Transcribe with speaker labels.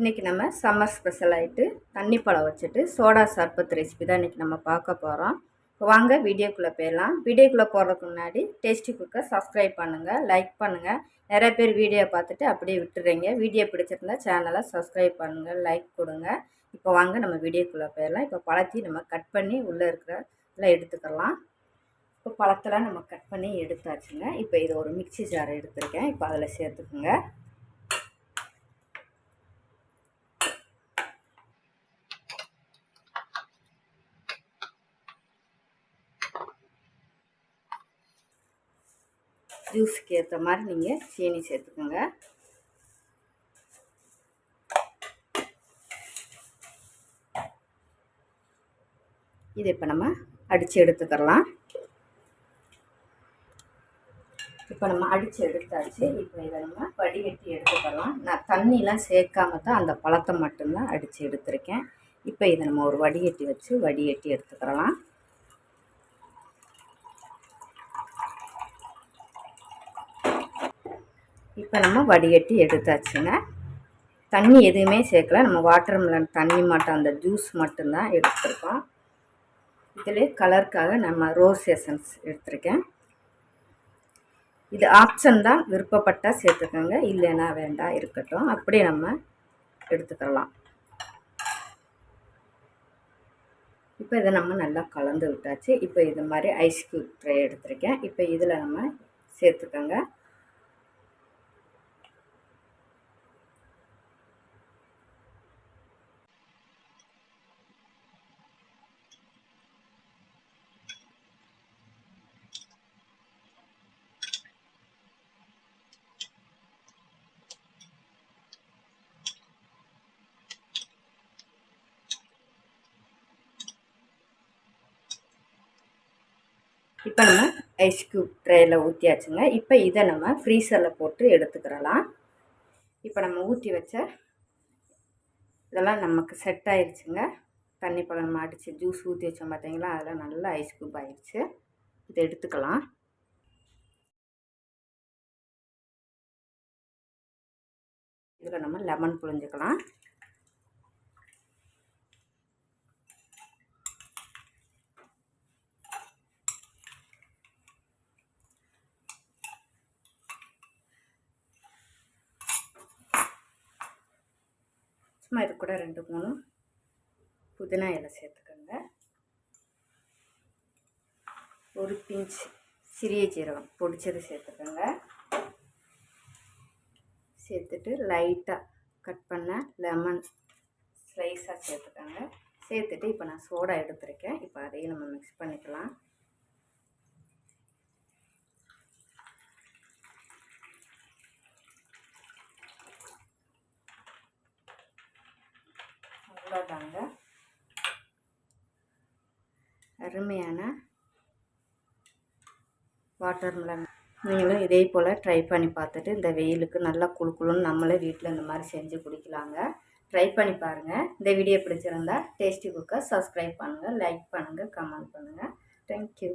Speaker 1: இன்றைக்கி நம்ம summer special ஆகிட்டு தண்ணி பழம் வச்சுட்டு சோடா சர்பத் ரெசிபி தான் இன்றைக்கி நம்ம பார்க்க போகிறோம் இப்போ வாங்க வீடியோக்குள்ளே போயிடலாம். வீடியோக்குள்ளே போகிறதுக்கு முன்னாடி டேஸ்டி குக்கை சப்ஸ்கிரைப் பண்ணுங்கள் லைக் பண்ணுங்கள் நிறைய பேர் வீடியோ பார்த்துட்டு அப்படியே விட்டுறீங்க. வீடியோ பிடிச்சிருந்தா சேனலை சப்ஸ்கிரைப் பண்ணுங்கள் லைக் கொடுங்க. இப்போ வாங்க நம்ம வீடியோக்குள்ளே போயிடலாம். இப்போ பழத்தையும் நம்ம கட் பண்ணி உள்ளே இருக்கிற எல்லாம் எடுத்துக்கலாம். இப்போ பழத்தெல்லாம் நம்ம கட் பண்ணி எடுத்தாச்சுங்க. இப்போ இது ஒரு மிக்சி ஜார் எடுத்திருக்கேன். இப்போ அதில் சேர்த்துக்குங்க. ஜூஸுக்கு ஏற்ற மாதிரி நீங்கள் சீனி சேர்த்துக்கோங்க. இதை இப்போ நம்ம அடித்து எடுத்துக்கலாம் இப்போ நம்ம அடித்து எடுத்தாச்சு. இப்போ இதை நம்ம வடிகட்டி எடுத்துக்கலாம் நான் தண்ணிலாம் சேர்க்காம தான் அந்த பழத்தை மட்டும்தான் அடித்து எடுத்திருக்கேன். இப்போ இதை நம்ம ஒரு வடிகட்டி வச்சு வடிகட்டி எடுத்துக்கலாம் இப்போ நம்ம வடிகட்டி எடுத்தாச்சுங்க. தண்ணி எதுவுமே சேர்க்கல. நம்ம வாட்டர் மிலன் தண்ணி மட்டும் அந்த ஜூஸ் மட்டும்தான் எடுத்துருக்கோம். இதிலே கலருக்காக நம்ம ரோஸ் எசன்ஸ் எடுத்திருக்கேன். இது ஆப்ஷன் தான் விருப்பப்பட்டால் சேர்த்துக்கோங்க. இல்லைன்னா வேண்டாம் இருக்கட்டும். அப்படியே நம்ம எடுத்துக்கலாம். இப்போ இதை நம்ம நல்லா கலந்து விட்டாச்சு. இப்போ இது மாதிரி ஐஸ் க்யூப் ட்ரை எடுத்திருக்கேன். இப்போ இதில் நம்ம சேர்த்துக்கோங்க. இப்போ நம்ம ஐஸ் க்யூப் ட்ரேயில் ஊற்றியாச்சுங்க இப்போ இதை நம்ம ஃப்ரீசரில் போட்டு எடுத்துக்கிறலாம். இப்போ நம்ம ஊற்றி வச்ச இதெல்லாம் நமக்கு செட் ஆயிடுச்சுங்க தண்ணி பழம் நம்ம அடித்து ஜூஸ் ஊற்றி வச்சோம் பார்த்தீங்களா அதெல்லாம் நல்லா ஐஸ் க்யூப் ஆயிடுச்சு இதை எடுத்துக்கலாம். இதில் நம்ம லெமன் புழிஞ்சுக்கலாம். சும்மா இது கூட ரெண்டு மூணு. புதினா இலை சேர்த்துக்கோங்க. ஒரு பிஞ்ச் சிறிய ஜீரகம் பொடிச்சது சேர்த்துக்கோங்க. சேர்த்துட்டு லைட்டாக கட் பண்ண லெமன் ஸ்லைஸாக சேர்த்துக்கோங்க. சேர்த்துட்டு இப்போ நான் சோடா எடுத்துருக்கேன். இப்போ அதையும் நம்ம மிக்ஸ் பண்ணிக்கலாம். அவ்வளோதாங்க. அருமையான வாட்டர் மிலன் நீங்களும் இதே போல் ட்ரை பண்ணி பார்த்துட்டு இந்த வெயிலுக்கு நல்லா குழு குழுன்னு நம்மளே வீட்டில் இந்த மாதிரி செஞ்சு குடிக்கலாங்க. ட்ரை பண்ணி பாருங்கள் இந்த வீடியோ பிடிச்சிருந்தா டேஸ்டி குக்கை சப்ஸ்கிரைப் பண்ணுங்கள் லைக் பண்ணுங்கள் கமெண்ட் பண்ணுங்கள் தேங்க்யூ